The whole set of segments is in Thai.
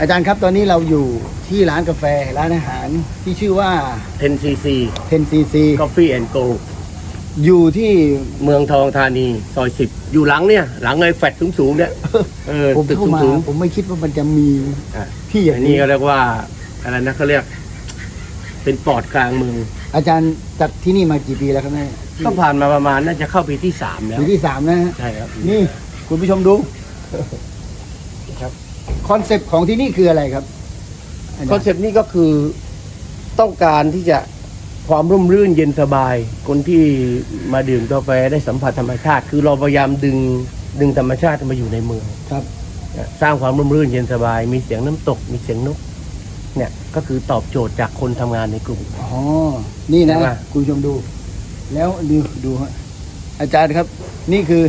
อาจารย์ครับตอนนี้เราอยู่ที่ร้านกาแฟร้านอาหารที่ชื่อว่า 10 cc10 cc Coffee and Go อยู่ที่เมืองทองธานีซอยสิบอยู่หลังเนี่ย หลังไอ้แฟดสูงๆเนี่ยเออผมตึกเข้ามาสูงผมไม่คิดว่ามันจะมีๆอะที่อย่าอังนนี้นี้ก็เรียกว่าอะไรนะเขาเรียก เป็นปอดกลางเมืองอาจารย์จัดที่นี่มากี่ปีแล้วครับแม่ก็ผ่านมาประมาณน่าจะเข้าปีที่สามแล้วปีที่สามนะฮะใช่ครับนี่คุณผู้ชมดู ครับ คอนเซปต์ของที่นี่คืออะไรครับาจารย์คอนเซปต์นี้ก็คือต้องการที่จะความร่มรื่นเย็นสบาย คนที่มาดื่มกาแฟได้สัมผัสธรรมชาติ คือเราพยายามดึงดึงธรรมชาติมาอยู่ในเมือง ครับ สร้างความร่มรื่นเย็นสบาย มีเสียงน้ำตก มีเสียงนก เนี่ยก็คือตอบโจทย์จากคนทำงานในกลุ่ม อ๋อ นี่นะ ใช่ปะ คุณผู้ชมดู แล้วดูดูฮะอาจารย์ครับ นี่คือ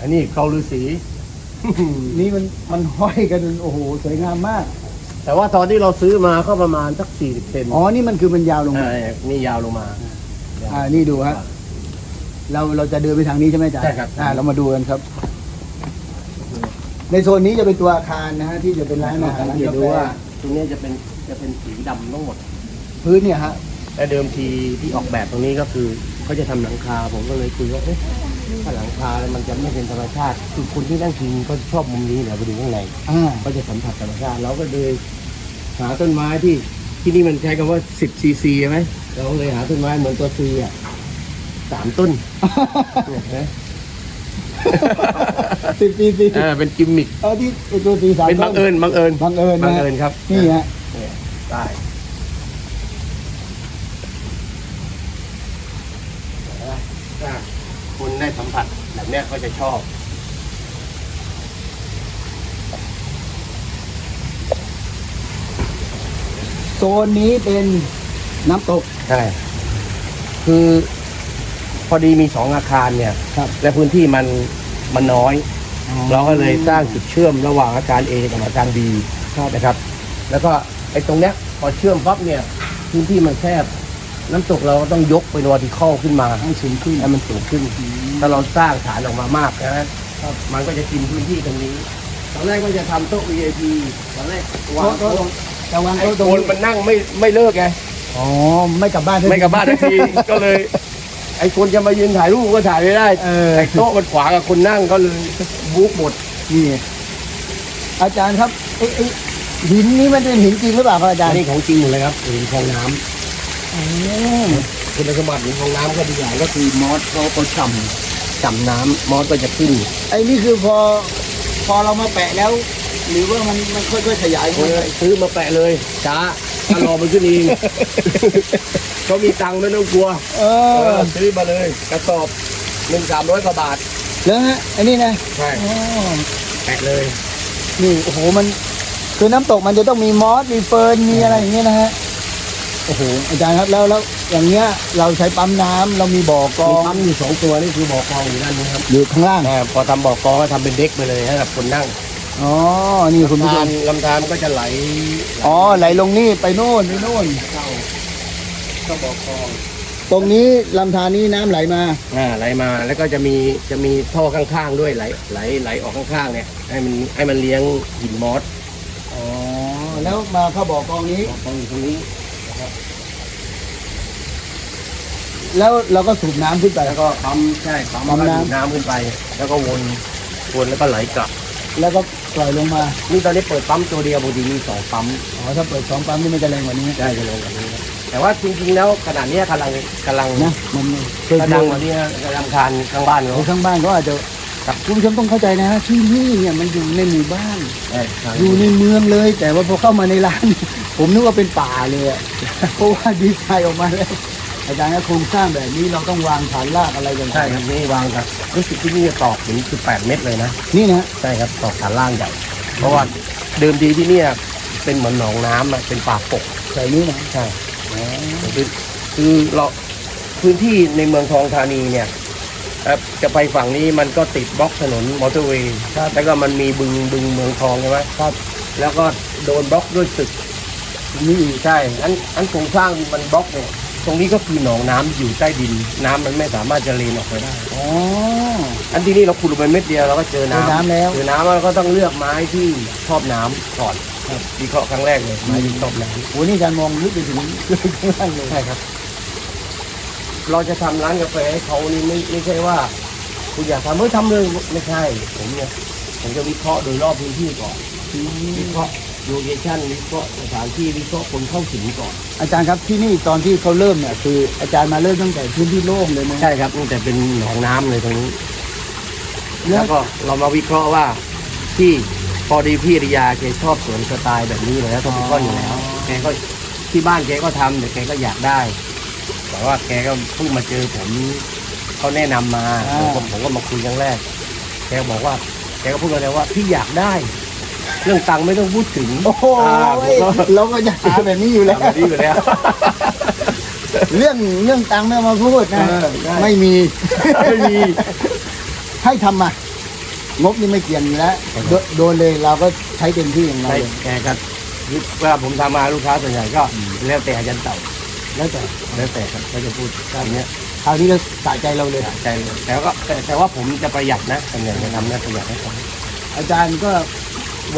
อันนี้เขาฤาษี นี่มันมันห้อยกันโอ้โหสวยงามมาก แต่ว่าตอนที่เราซื้อมาก็ประมาณสักสี่สิบเซนอ๋อนี่มันคือมันยาวลงมาใช่นี่ยาวลงมา อ่านี่ดูฮะเราเราจะเดินไปทางนี้ใช่ไหมอาจารย์ใช่ครับอ่าเรามาดูกันครับ ในโซนนี้จะเป็นตัวอาคารนะฮะที่จะเป็นร้านอาหารร้านเดี๋ยวกาดูแฟว่าตรงนี้จะเป็นจะเป็นสีดำทั้งหมด พื้นเนี่ยฮะและเดิมทีที่ออกแบบตรงนี้ก็คือเขาจะทำหลังคา ผมก็เลยคุยว่าเอ๊ะ ถ้าหลังคาแล้วมันจะไม่เป็นธรรมชาติคือคนที่นั่งกินก็ชอบมุมนี้แหละไปดูข้างในอ่าก็จะสัมผัสธรรมชาติเราก็เลยหาต้นไม้ที่ที่นี่มันใช้คำว่า10ซีซีใช่ไหมเราก็เลยหาต้นไม้เหมือนตัวซีอะสามต้นเนี่ยเห็นไหมสิบปีสิเออเป็นกิมมิคเออที่ไอ้ตัวสีสามเป็นบังเอิญบังเอิญบังเอิญบันะงเอิญครับ นี่ฮะ เนี่ยได้ถ้าคุณได้สัมผัสแบบเนี้ยก็จะ ชอบ โซนนี้เป็นน้ำตก ใช่ คือพอดีมีสองอาคารเนี่ย ครับและพื้นที่มันมันน้อย เราก็เลยสร้างจุดเชื่อมระหว่างอาจารย์ A กับอาจารย์ B นะครับ แล้วก็ไอ้ตรงเนี้ยพอเชื่อมปั๊บเนี่ย พื้นที่มันแคบ น้ำตกเราก็ต้องยกเป็นวอร์ติคอลขึ้นมา ให้สูงขึ้นให้มันสูงขึ้น ถ้าเราสร้างฐานออกมามากนะมันก็จะกินพื้นที่ตรงนี้ตอนแรกก็จะทำโต๊ะ VIP ตอนแรกวางโต๊ะโต๊ะจะวางไอ้โต๊ะตรงคนมันนั่งไม่ไม่เลิกไงอ๋อไม่กลับบ้านไม่กลับบ้านทันที ก็เลย ไอ้คนจะมายืนถ่ายรูปก็ถ่ายไม่ได้เออ ไอ้โต๊ะมันขวางกับคนนั่งก็เลยบุกหมดนี่อาจารย์ครับไอ้ไอ้หินนี้มันเป็นหินจริงหรือเปล่าครับอาจารอันย์นี้ของจริงหมดเลยครับหินคลองน้ำอ๋อคุณสมบัติหินคลองน้ำก็ดีอย่างก็คือมอสเขาเขาฉ่ำ ฉ่ำน้ำมอสก็จะขึ้น ไอ้นี่คือพอพอเรามาแปะแล้ว หรือว่ามันมันค่อยๆขยายโอ้ขึ้นยไปซื้อมาแปะเลยช้าถ้ารอมันขึ้นเองเขามีตังค์ไม่ต้องกลัวเอเอออซื้อมาเลยกระสอบหนึ่งสามร้อยกว่าบาทแล้วฮะอันนี้นะใช่อ๋อแปะเลยนี่โอ้โหมัน คือน้ำตกมันจะต้องมีมอสมีเฟิร์นมีอะไรอย่างเงี้ยนะฮะโอ้โหอาจารย์ครับแล้วแล้ว อย่างเงี้ยเราใช้ปั๊มน้ำเรามีบ่อกรมีองปั๊มอยู่สองตัวนี่คือบ่อกองอยู่ด้านนี้ครับอยู่ข้างล่างอ่าพอทำบ่อกองก็ทำเป็นเด็กไปเลยให้กับคนนั่งอ๋อนี่คุณผู้ชทามนลำธารมันก็จะไหลอ๋อไหลลงนี่ไปโน่นไปโน่นเข้าเข้าบ่อกองตรงนี้ลำธารนี้น้ำไหลมา อ่าไหลมาแล้วก็จะมีจะมีท่อข้างๆด้วยไหลไหลไหลออกข้างๆเนี่ยให้มันให้มันเลี้ยงหินมอสอ๋อแล้วมาเข้าบ่อกองนี้ บ่อกองอยู่ตรงนี้ แล้วเราก็สูบน้ำขึ้นไป แล้วก็ปั๊มใช่ปั๊มปั๊มแล้วก็น้ำ ดูดน้ำขึ้นไป แล้วก็วนวนแล้วก็ไหลกลับ แล้วก็ปล่อยลงมานี่ตอนนี้เปิดปั๊มตัวเดียวปกติมีสองปั๊มอ๋อถ้าเปิดสองปั๊มนี่มันจะแรงกว่านี้ได้จะลงแบบนี้ครับแต่ว่าจริงๆแล้วขนาดนี้ยกำลังกำลังนะมันเคยกำดูลังวันนี้กำลังทานข้างบ้านเขาเขาข้างบ้านเขาอาจจะคุณผู้ชมต้องเข้าใจนะที่นี่เนี่ยมันอยู่ในหมู่บ้านเอ้ยทางอยู่ในเมืองเลย แต่ว่าพอเข้ามาในร้าน ผมนึกว่าเป็นป่าเลยอะเพราะว่าดีไซน์ออกมาแล้ว อาจารย์นะโครงสร้างแบบนี้เราต้องวางฐานรากอะไรกันใช่ครับนี่วางครับรู้สึกที่นี่จะตอกถึง18 เมตรเลยนะนี่นะใช่ครับตอกฐานล่างใหญ่เพราะว่าเดิมทีที่เนี่ยเป็นเหมือนหนองน้ำอะเป็นป่าปกใส่นี้นะใช่คือคือเราพื้นที่ในเมืองทองธานีเนี่ยเอ่อจะไปฝั่งนี้มันก็ติดบล็อกถนนมอเตอร์เวย์แล้วก็มันมีบึงบึงเมืองทองใช่ไหมครับ แล้วก็โดนบล็อกด้วยตึกนี่อีกใช่อันอันโครงสร้างมันบล็อกเนี่ย ตรงนี้ก็คือหนองน้ำอยู่ใต้ดิน น้ำมันไม่สามารถจะเลนออกไปได้ อ๋อ อันที่นี่เราขุดลงไปเม็ดเดียวเราก็เจอเจอน้ำน้ำแล้วเจอน้ำเราก็ต้องเลือกไม้ที่ชอบน้ำก่อนครับ วิเคราะห์ครั้งแรกเลยไม้ที่ชอบน้โหนี่อาจารย์มองลึกไปถึงลึกข้างล่างเลยำใช่ครับ เราจะทำร้านกาแฟให้เขานี่ไม่ไม่ใช่ว่า คุณอยากทำเมื่อทำเลยไม่ใช่ผมเนี่ยผมจะวิเคราะห์โดยรอบพื้นที่ก่อน วิเคราะห์ โลเคชั่นวิเคราะห์สถานที่วิเคราะห์คนเข้าถึงก่อน อาจารย์ครับที่นี่ตอนที่เขาเริ่มเนี่ยคืออาจารย์มาเริ่มตั้งแต่พื้นที่โล่งเลยไหมใช่ครับตั้งแต่เป็นหนองน้ำเลยตรงนี้ แล้แล้ววก็เรามาวิเคราะห์ว่าที่พอดีพี่อริยาแกชอบสวนสไตล์แบบนี้อยู่แล้วต้องเป็นก้อนอยู่แล้วแกก็ที่บ้านแกก็ทำแต่แกก็อยากได้ แต่ว่าแกก็เพิ่งมาเจอผมเขาแนะนำมาผมก็ผมก็มาคุยครั้งแรก แกบอกว่าแกก็พูดเลยว่าพี่อยากได้ เรื่องตังค์ไม่ต้องพูดถึงโอ้โหอ่าผมก็เราก็จะหาแบบนี้อยู่แล้วแบบนี้อยู่แล้ว เรื่องเรื่องตังค์ไม่เอามาพูดนะเออได้ไม่มีไม่มี ให้ทำมางบนี่ไม่เกี่ยงอยู่แล้วโดโดนเลยเราก็ใช้เต็มที่ของเราใช่เลยแกก็เวลาผมทำมาลูกค้าส่วนใหญ่ก็แล้วแต่อาจารย์เต่าแล้วแต่แล้วแต่ครับเขาจะพูดอย่างเงี้ยคราวนี้ก็สะใจเราเลยใจเลยแต่ก็แต่แต่ว่าผมจะประหยัดนะส่วนใหญ่จะทำเนี่ยประหยัดให้เขาอาจารย์ก็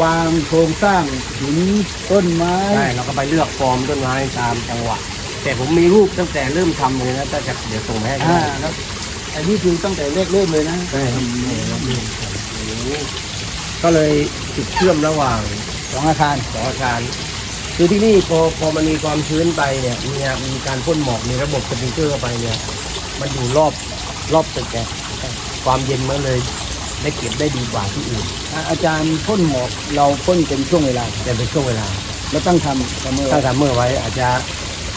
วางโครงสร้างหินต้นไม้ ใช่เราก็ไปเลือกฟอร์มต้นไม้ตามจังหวะ แต่ผมมีรูปตั้งแต่เริ่มทำเลยนะถ้าจะเดี๋ยวส่งมาให้ก็อ่าได้แล้วอันนี้คือตั้งแต่แรกเริ่มเลยนะใช่ครับก็เลยจุดเชื่อมระหว่างสองอาคาร สองอาคารคือที่นี่พอพอมันมีความชื้นไปเนี่ยมีมีการพ่นหมอกมีระบบสปริงเกอร์เข้าไปเนี่ย มันอยู่รอบรอบตึกไงความเย็นมันเลย ได้เก็บได้ดีกว่าที่อื่นอ่าอาจารย์พ่นหมอกเราพ่นเป็นช่วงเวลาแต่เป็นช่วงเวลาแล้วตั้งทำประเมินถ้าทำเมื่อไว้อาจจะ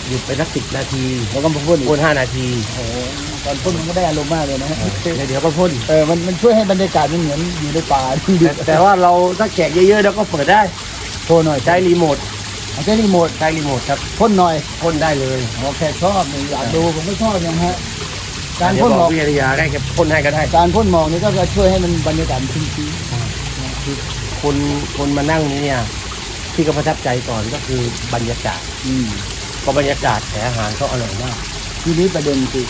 หยุดไปสักสิบนาที แล้วก็มาพ่นอีกพ่นห้านาทีโอ้โหตอนพ่นมันก็ได้อารมณ์มากเลยนะเดี๋ยวเดี๋ยวก็พ่นเออมันมันช่วยให้บรรยากาศมันเหมือนอยู่ในป่าที่ดิแต่แต่ว่าเราถ้าแขกเยอะๆเราก็เปิดได้โทรหน่อยใช้รีโมทเอาใช้รีโมทใช้รีโมทครับพ่นหน่อยพ่นได้เลยหมอแขกชอบนี่อยากดูผมก็ชอบนะฮะ การเดี๋ยวพ่นบหมออกกวิทยาได้แค่พ่นให้ก็ได้ การพ่นหมอกนี่ก็จะช่วยให้มันบรรยากาศชื้นชื้นคือคนคนมานั่งนี่เนี่ยที่ก็ประทับใจก่อนก็คือบรรยากาศอืมก็บรรยากาศแต่อาหารเขาอร่อยมากทีนี้ประเด็นคือ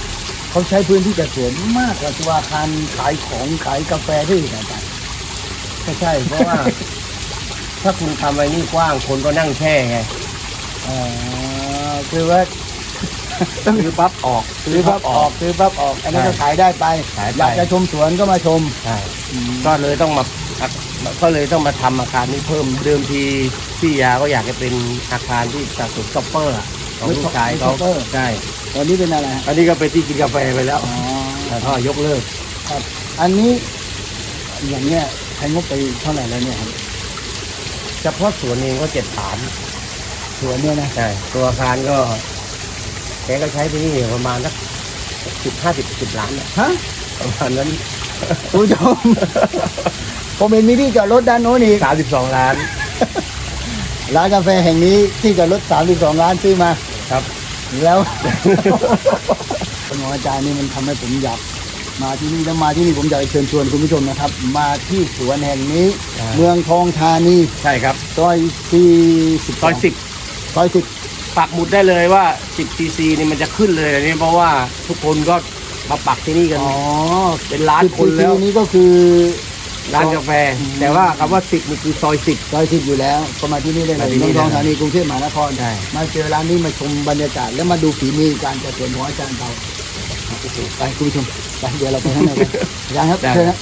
เขาใช้พื้นที่จัดสวนมากกว่าตัวอาคารขายของขายกาแฟที่อื่นอาจารย์ไม่ใช่เพราะว่า ถ้าคุณทำไว้นี่กว้างคนก็นั่งแช่ไงอ๋อคือว่า ซื้อปั๊บออกซื้อปั๊บออกซื้อปั๊บออก อันนี้นก็ขายได้ไปขายไปอยากจะชมสวนก็มาชมใช่ก็เลยต้องมาก็เลยต้องมาทำอาคารนี้เพิ่มเดิมทีพี่ยาก็อยากจะเป็นอาคารที่สะสมช็อปเปอร์อะของลูกชายเขาช็อปเปอร์ใช่ตอนนี้เป็นอะไรฮะอันนี้ก็เป็นที่กินกาแฟไปแล้วอ๋อแต่ก็ยกเลิกครับ อันนี้อย่างเนี้ยใช้งบไปเท่าไหร่แล้วเนี่ยครับเฉพาะสวนเองก็เจ็ดฐานสวนเนี่ยนะใช่ตัวอาคารก็ แกก็ใช้ที่นี่ประมาณสักสิบห้าสิบสิบล้านอะฮะประมาณนั้นคุณผู้ชม ผมเห็นมีที่จอดรถด้านโน้นอีกสามสิบสองล้าน ร้านกาแฟแห่งนี้ที่จอดรถ32ล้านซื้อมา ครับ แล้วของอาจารย์นี่มันทำให้ผมอยากมาที่นี่แล้วมาที่นี่ผมอยากจะเชิญชวนคุณผู้ชมนะครับ มาที่สวนแห่งนี้อ่าเมืองทองธานีใช่ครับซอยสี่สิบซอยสิบ ซอยสิบ ปักหมุดได้เลยว่าสิบซีซีนี่มันจะขึ้นเลยอันนี้เพราะว่าทุกคนก็มาปักที่นี่กัน อ๋อเป็นล้านคนแล้ว10นี้ก็คือ ร้านกาแฟ อืม แต่ว่าคำว่าสิบนี่คือซอยสิบซอยสิบอยู่แล้วก็มาที่นี่ได้เลมายที่นี่เมืองทองได้ธานีกรุงเทพมหานครใช่มาเจอร้านนี้มาชมบรรยากาศแล้วมาดูฝีมือการจัดสวนของอาจารย์เราโอ้โหไปคุณผู้ชมไปเดี๋ยวเราไปข้างในกันอาจารย์ครับได้ เชิญนะ